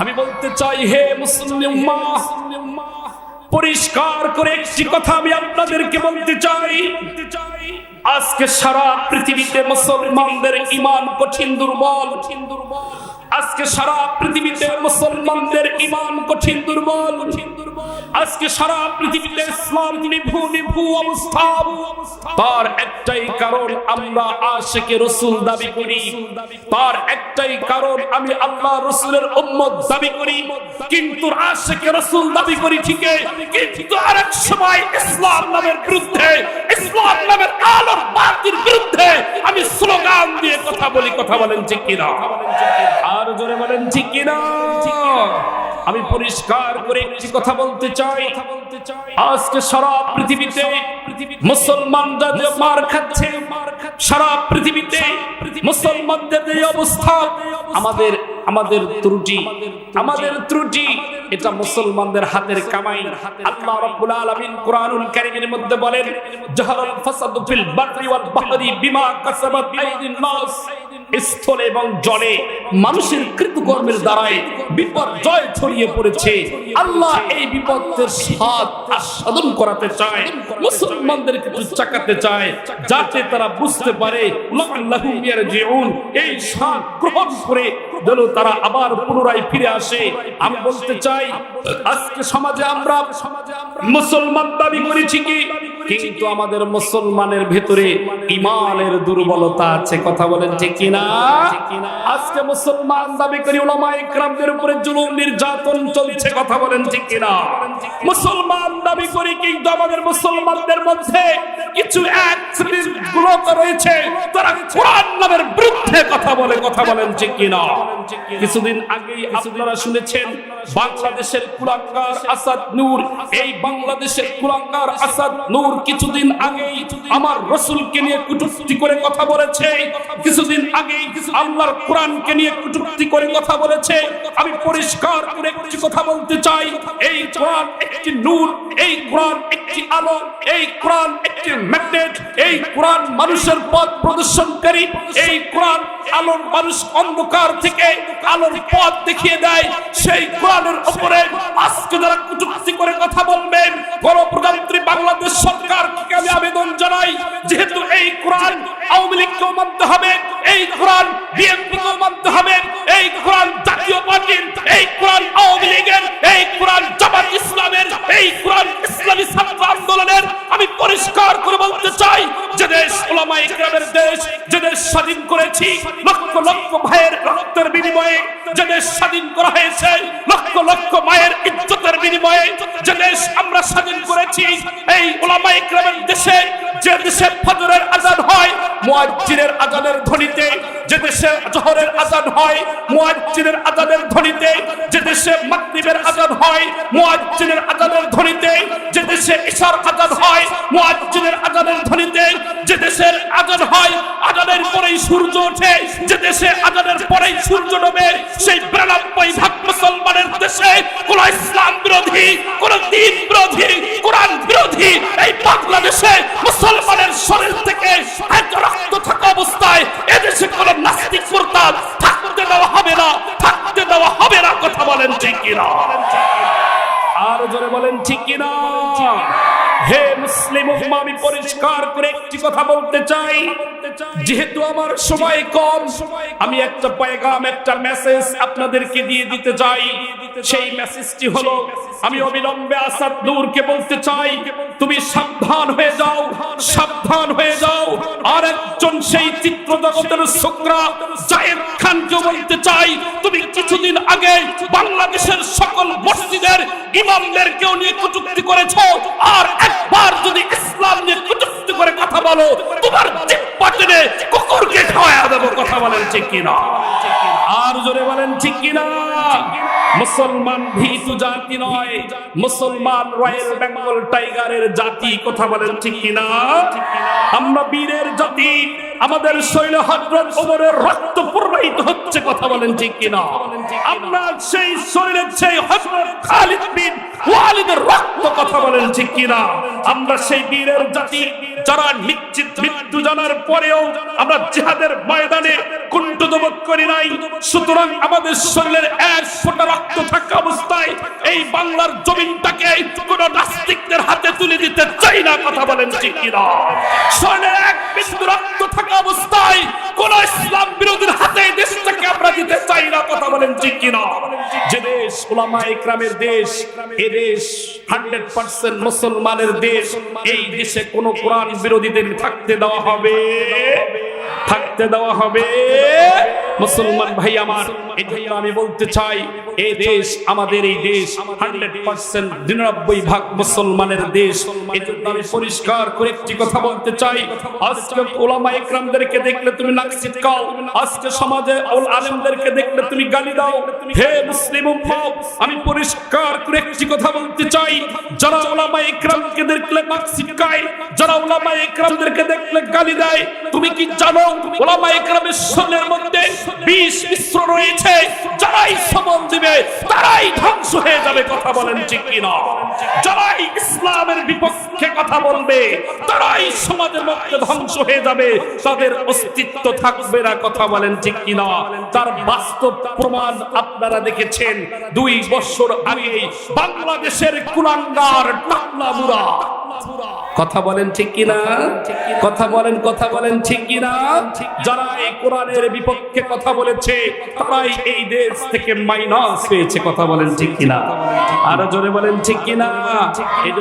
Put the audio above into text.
আমি বলতে চাই, হে মুসলিম পরিষ্কার করে একটি কথা আমি আপনাদেরকে বলতে চাই। আজকে সারা পৃথিবীতে মুসলমানদের ইমান কঠিন, দুর্বল। আজকে সারা পৃথিবীতে মুসলমানদের ইমান কঠিন দুর্বল কঠিন, দুর্বল। আজকে সারা পৃথিবীতে ইসলাম নিভু নিভু অবস্থা। তার একটাই কারণ আমরা আশেকে রসুল দাবি করি। তার একটাই কারণ আমি আল্লাহ রসুলের উম্মত দাবি করি। কিন্তু আশেকে রসুল দাবি করি ঠিকই কিন্তু আরেক সময় ইসলাম নামের বিরুদ্ধে, ইসলাম নামের আলোর বাতির বিরুদ্ধে আমি স্লোগান দিয়ে কথা বলি। কথা বলেন ঠিক কিনা? আর জোরে বলেন ঠিক কিনা? আমি পরিষ্কার করে একটি কথা বলতে চাই। আজকে সারা পৃথিবীতে মুসলমানরা যে মার খাচ্ছে, সারা পৃথিবীতে মুসলমানদের যে অবস্থা, আমাদের আমাদের ত্রুটি আমাদের ত্রুটি, এটা মুসলমানদের হাতের কামাই। আল্লাহ রাব্বুল আলামিন কোরআনুল কারীমের মধ্যে বলেন, জাহারাল ফাসাদু ফিল বাররি ওয়াল বাহরি বিমা কাসাবাত আইদিন নাস। স্থলে এবং জলে মানুষের কৃতকর্মের দ্বারাই বিপর্যয় ছড়িয়ে পড়েছে। আল্লাহ এই বিপদের স্বাদ আস্বাদন করাতে চায় মুসলমানদেরকে চাকাতে চায়, যাতে তারা বুঝতে পারে এই স্বাদ গ্রহণ করে যেন তারা আবার পুনরায় ফিরে আসে। আমি বলতে চাই, আজকে সমাজে আমরা মুসলমান দাবি করেছি কি? কিন্তু আমাদের মুসলমানের ভেতরে ইমানের দুর্বলতা আছে। কথা বলেন ঠিক কিনা? আজকে মুসলমান দাবি করি ওলামা ইকরামদের উপরে জুলুম, নির্যাতন চলছে। কথা বলেন ঠিক কিনা? মুসলমান দাবি করি কিন্তু আমাদের মুসলমানদের মধ্যে কিছু এক শ্রেণির গুলোক রয়েছে। তারা কোরআন নামের বিরুদ্ধে কথা বলে। কথা বলেন ঠিক কিনা? কিছুদিন আগেই আপনারা শুনেছেন, বাংলাদেশের কুলাঙ্গার আসাদ নূর, এই বাংলাদেশের কুলাঙ্গার আসাদ নূর কিছুদিন আগেই আমার রসুলকে নিয়ে কুটুক্তি করে কথা বলেছে। কিছুদিন আগেই আল্লাহর কোরআনকে নিয়ে কুটুক্তি করে কথা বলেছে। আমি পরিষ্কার করে একটি কথা বলতে চাই। এই কোরআন একটি নূর, এই কোরআন একটি আলো, এই কোরআন একটি ম্যাগনেট, এই কোরআন মানুষের পথ প্রদর্শনকারী, এই কোরআন আলোর মানুষ অন্ধকার থেকে আলোর পথ দেখিয়ে দেয়। সেই কোরআনের উপরে আজকে যারা কুটুক্তি করে কথা বলবেন, গণপ্রজাতন্ত্রী বাংলাদেশ সরকারকে আমি আবেদন জানাই, যেহেতু এই কোরআন আওয়ামী লীগকেও মানতে হবে, এই কোরআন বিএনপিকেও মানতে হবে, এই কোরআন জাতীয় পার্টির, এই কোরআন আওয়ামী লীগের, এই কোরআন জামাত ইসলামের, এই কোরআন ইসলামী ছাত্র আন্দোলনের আমি বলতে চাই, যে দেশ ওলামা ইকরামের দেশ, যে দেশ স্বাধীন করেছি, লক্ষ লক্ষ ভাইয়ের রক্তের বিনিময়ে, যে দেশ স্বাধীন করা হয়েছে, লক্ষ লক্ষ মায়ের ইজ্জতের বিনিময়ে, যে দেশ আমরা স্বাধীন করেছি, এই ওলামা ইকরামের দেশে, যে দেশে ফজরের আজান হয়, মুয়াজ্জিনের আজানের ধ্বনিতে, যে দেশে জোহরের আজান হয়, মুয়াজ্জিনের আজানের ধ্বনিতে, যে দেশে মাগরিবের আজান হয়, মুয়াজ্জিনের আজানের ধ্বনিতে, যে দেশে ইশার আজান হয়, মুয়াজ্জিনের দেশের আজান হয় আজানের পরেই সূর্য ওঠে। যে দেশে আজানের পরেই সূর্য ডোবে, সেই বিরানব্বই ভাগ মুসলমানের দেশে কোন ইসলাম বিরোধী, কোন দিন বিরোধী, কোরআন বিরোধী, এই বাংলাদেশে মুসলমানের শরীর থেকে এক রক্ত থাকা অবস্থায় এদেশে কোন নাস্তিক মুরতাদ থাকতে দেওয়া হবে না, থাকতে দেওয়া হবে না, কথা বলেন ঠিক কিনা? আর জোরে বলেন ঠিক কিনা? মুসলিম উম্মা, আমি পরিষ্কার করে একটি কথা বলতে চাই। যেহেতু আমার সময় কম, আমি একটা পয়গাম, একটা মেসেজ আপনাদেরকে দিয়ে দিতে চাই। সেই মেসেজটি হলো, আমি অবিলম্বে আসাদ নূরকে বলতে চাই, তুমি সাবধান হয়ে যাও, সাবধান হয়ে যাও। আর একজন সেই চিত্র জগতের শুক্রা, জায়েদ খানকে বলতে চাই, তুমি কিছুদিন আগে বাংলাদেশের সকল মসজিদের ইমামদেরকেও নিয়ে কটূক্তি করেছ, আর বলো, তোমার টেনে কুকুরকে খাওয়া দেবো, কথা বলেন ঠিক কিনা? আর জোরে বলেন ঠিক কিনা? মুসলমান ভীতু জাতি নয়, মুসলমান রয়্যাল বেঙ্গল টাইগারের জাতি, কথা বলেন ঠিক কিনা? আমরা বীরের জাতি, আমাদের শৈল হজরত ওমরের রক্ত প্রবাহিত হচ্ছে কথা বলেন ঠিক কিনা? আমরা সেই শরীরের সেই হযরত খালিদ বিন ওয়ালিদের রক্ত কথা বলেন ঠিক কিনা? আমরা সেই বীরের জাতি যারা নিশ্চিত মৃত্যু জানার পরেও আমরা জিহাদের ময়দানে কুণ্ঠিত বোধ করি নাই। সুতরাং আমাদের শরীরের এক ফোঁটা রক্ত থাকা অবস্থায় এই বাংলার জমিনটাকে কোন নাস্তিকদের হাতে তুলে দিতে চাই না, কথা বলেন ঠিক কিনা? শরীরের এক বিন্দু দেশ হান্ড্রেড পার্সেন্ট মুসলমানের দেশ। দেশে কোনো কোরআন বিরোধীদের থাকতে দেওয়া হবে। থাকতে দেওয়া হবে। মুসলমান ভাই আমার, এই আমি বলতে চাই এই দেশ আমাদের এই দেশ হান্ড্রেড পার্সেন্ট নিরানব্বই ভাগ মুসলমানের দেশ। এই আমি পরিষ্কার করে একটি কথা বলতে চাই, আজকে ওলামা ইকরামদেরকে দেখলে তুমি নাক ছিটকাও আজকে সমাজে ওল আলেমদেরকে দেখলে তুমি গালি দাও। হে মুসলিম উম্মাহ আমি পরিষ্কার করে একটি কথা বলতে চাই, যারা ওলামা ইকরামকে দেখলে নাক ছিটকায় যারা ওলামা ইকরামদেরকে দেখলে গালি দেয়, তুমি কি জানো, ওলামা ইকরামের শরীরের মধ্যে বিষ মিশ্র রয়েছে, যারাই সমন দিবে, তারাই ধ্বংস হয়ে যাবে, কথা বলেন ঠিক কিনা? যারাই ইসলামের বিপক্ষে কথা বলবে, তারাই সমাজের মধ্যে ধ্বংস হয়ে যাবে, তাদের অস্তিত্ব থাকবে না, কথা বলেন ঠিক কিনা? তার বাস্তব প্রমাণ আপনারা দেখেছেন, দুই বছর আগে বাংলাদেশের কুলাঙ্গার টাকলা মুরা। কথা বলেন ঠিক কিনা? কথা বলেন কথা বলেন ঠিক কিনা? যারা এই কোরআনের বিপক্ষে কথা বলেছে তারাই এই দেশ থেকে মাইনাস হয়েছে। কথা বলেন ঠিক কিনা? আরও জোরে বলেন ঠিক কিনা? এই